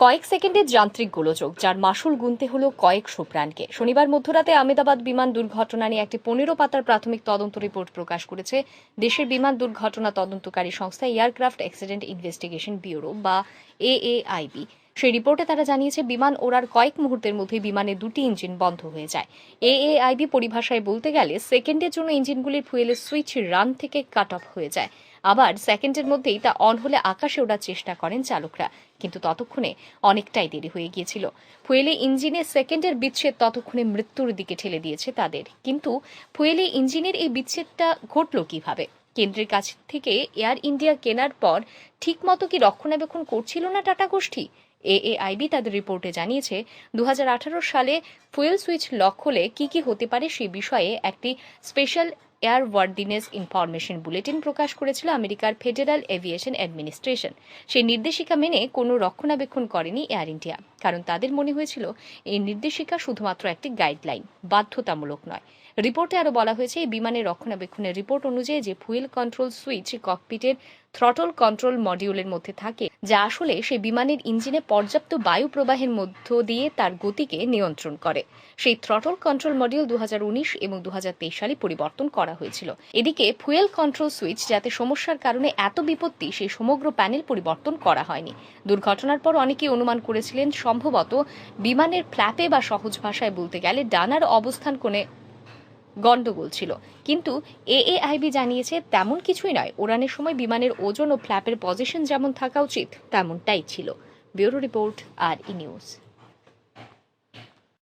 কয়েক সেকেন্ডের যান্ত্রিক গোলযোগ, যার মাসুল গুনতে হলো কয়েক প্রাণকে শনিবার মধ্যরাতে আহমেদাবাদ বিমান দুর্ঘটনা নিয়ে একটি পনেরো পাতার প্রাথমিক তদন্ত রিপোর্ট প্রকাশ করেছে দেশের বিমান দুর্ঘটনা তদন্তকারী সংস্থা এয়ারক্রাফট অ্যাক্সিডেন্ট ইনভেস্টিগেশন ব্যুরো বা এএআইবি। সেই রিপোর্টে তারা জানিয়েছে, বিমান ওড়ার কয়েক মুহূর্তের মধ্যে বিমানে দুটি ইঞ্জিন বন্ধ হয়ে যায়। এএআইবি পরিভাষায় বলতে গেলে, সেকেন্ডের জন্য ইঞ্জিনগুলির ফুয়েলের সুইচ রান থেকে কাট অফ হয়ে যায়। আবার সেকেন্ডের মধ্যেই তা অন হলে আকাশে ওড়ার চেষ্টা করেন চালকরা, কিন্তু ততক্ষণে অনেকটাই দেরি হয়ে গিয়েছিল। ফুয়েলে ইঞ্জিনের সেকেন্ডের বিচ্ছেদ ততক্ষণে মৃত্যুর দিকে ঠেলে দিয়েছে তাদের। কিন্তু ফুয়েলে ইঞ্জিনের এই বিচ্ছেদটা ঘটল কীভাবে? কেন্দ্রের কাছ থেকে এয়ার ইন্ডিয়া কেনার পর ঠিকমতো কি রক্ষণাবেক্ষণ করছিল না টাটা গোষ্ঠী? এএআইবি তাদের রিপোর্টে জানিয়েছে দু হাজার আঠারো সালে ফুয়েল সুইচ লক হলে কি কি হতে পারে সে বিষয়ে একটি special airworthiness information bulletin প্রকাশ করেছিল আমেরিকার ফেডারেল এভিয়েশন অ্যাডমিনিস্ট্রেশন সেই নির্দেশিকা মেনে কোনো রক্ষণাবেক্ষণ করেনি এয়ার ইন্ডিয়া কারণ তাদের মনে হয়েছিল, এই নির্দেশিকা শুধুমাত্র একটি গাইডলাইন বাধ্যতামূলক নয়। রিপোর্টে আরও বলা হয়েছে, এই বিমানের রক্ষণাবেক্ষণের রিপোর্ট অনুযায়ী যে ফুয়েল কন্ট্রোল সুইচ ককপিটের থ্রটল কন্ট্রোল মডিউলের মধ্যে থাকে যা আসলে সেই বিমানের ইঞ্জিনে পর্যাপ্ত বায়ু প্রবাহের মধ্য দিয়ে তার গতিকে নিয়ন্ত্রণ করে। সেই থ্রটল কন্ট্রোল মডিউল দুহাজার উনিশ এবং দু হাজার তেইশ সালে পরিবর্তন করা হয়েছিল। এদিকে ফুয়েল কন্ট্রোল সুইচ যাতে সমস্যার কারণে এত বিপত্তি, সেই সমগ্র প্যানেল পরিবর্তন করা হয়নি। দুর্ঘটনার পর অনেকেই অনুমান করেছিলেন, সম্ভবত বিমানের ফ্ল্যাপে বা সহজ ভাষায় বলতে গেলে ডানার অবস্থান কোণে গন্ডগোল ছিল। কিন্তু এএআইবি জানিয়েছে তেমন কিছুই নয়। উড়ানের সময় বিমানের ওজন ও ফ্ল্যাপের পজিশন যেমন থাকা উচিত, তেমনটাই ছিল। ব্যুরো রিপোর্ট, আর ই নিউজ।